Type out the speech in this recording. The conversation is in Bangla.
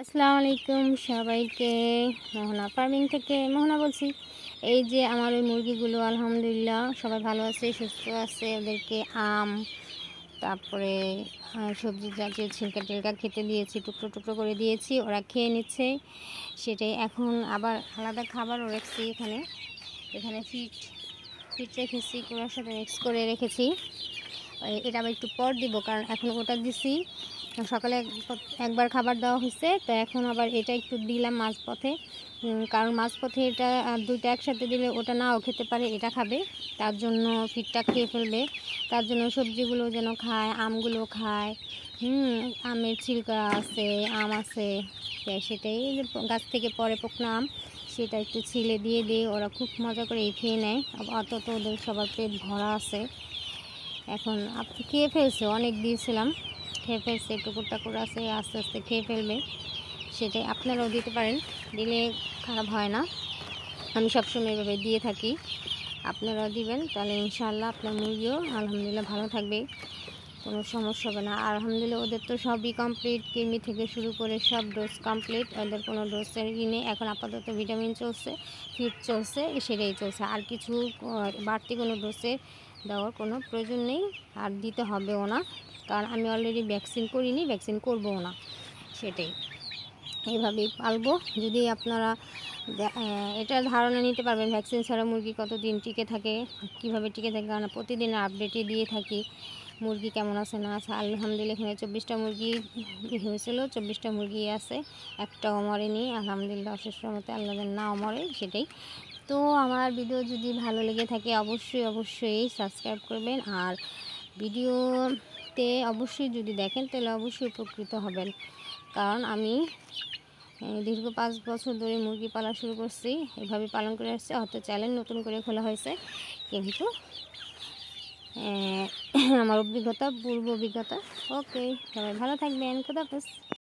আসসালামু আলাইকুম সবাইকে। মোহনা ফার্মিং থেকে মোহনা বলছি। এই যে আমার ওই মুরগিগুলো, আলহামদুলিল্লাহ, সবাই ভালো আছে, সুস্থ আছে। ওদেরকে আম, তারপরে সবজি জাতীয় ছিলকা টিলকা খেতে দিয়েছি, টুকরো টুকরো করে দিয়েছি, ওরা খেয়ে নিচ্ছে। সেটাই এখন আবার আলাদা খাবারও রেখেছি এখানে। এখানে ফিট ফিট রেখেছি, কুড়ার সাথে মিক্স করে রেখেছি। এটা আবার একটু পর দিব, কারণ এখন ওটা দিছি। সকালে এক- একবার খাবার দেওয়া হয়েছে, তো এখন আবার এটা একটু দিলাম মাঝপথে। কারণ মাঝপথে এটা দুইটা একসাথে দিলে ওটা নাও খেতে পারে, এটা খাবে। তার জন্য ফিটটা খেয়ে ফেলবে। তার জন্য সবজিগুলো যেন খায়, আমগুলো খায়। হুম, আমের ছিলকা আছে, আম আছে। সেটাই গাছ থেকে পরে পোকনা আম, সেটা একটু ছিলে দিয়ে দিয়ে ওরা খুব মজা করে খেয়ে নেয়। অত তো ওদের সবার পেট ভরা আছে। এখন আপনি খেয়ে ফেলছে, অনেক দিয়েছিলাম। খেয়ে ফেলছে টুকুর টাকুর আছে, আস্তে আস্তে খেয়ে ফেলবে। সেটাই আপনারাও দিতে পারেন, দিলে খারাপ হয় না। আমি সবসময় এভাবে দিয়ে থাকি। আপনারাও দিবেন, তাহলে ইনশাল্লাহ আপনার মুরগিও আলহামদুলিল্লাহ ভালো থাকবে। কোনো সমস্যা হবে না। আর আলহামদুলিল্লাহ, ওদের তো সবই কমপ্লিট কৃমি থেকে শুরু করে সব ডোজ কমপ্লিট ওদের কোনো ডোজের ই নেই। এখন আপাতত ভিটামিন চলছে ফিট চলছে, সেটাই চলছে। আর কিছু বাড়তি কোনো ডোজে দেওয়ার কোনো প্রয়োজন নেই। আর দিতে হবেও না। কারণ আমি অলরেডি ভ্যাকসিন করিনি ভ্যাকসিন করবও না। সেটাই। এইভাবেই পালবো। যদি আপনারা এটার ধারণা নিতে পারবেন ভ্যাকসিন ছাড়া মুরগি কতদিন টিকে থাকে, কীভাবে টিকে থাকে। কারণ প্রতিদিন আপডেটই দিয়ে থাকি। মুরগি কেমন আছে না আছে, আলহামদুলিল্লাহ এখানে চব্বিশটা মুরগি হয়েছিল, চব্বিশটা মুরগি আছে, একটাও মরেনি, আলহামদুলিল্লাহ অশেষ মতে আল্লাহ না নাও মরে সেটাই। তো আমার ভিডিও যদি ভালো লেগে থাকে অবশ্যই অবশ্যই সাবস্ক্রাইব করবেন আর ভিডিওতে অবশ্যই যদি দেখেন তাহলে অবশ্যই উপকৃত হবেন। কারণ আমি দীর্ঘ পাঁচ বছর ধরে মুরগি পালা শুরু করছি, এভাবে পালন করে আসছে হয়তো চ্যানেল নতুন করে খোলা হয়েছে, কিন্তু আমার অভিজ্ঞতা পূর্ব অভিজ্ঞতা। ওকে সবাই ভালো থাকবেন। খুদাহাফেজ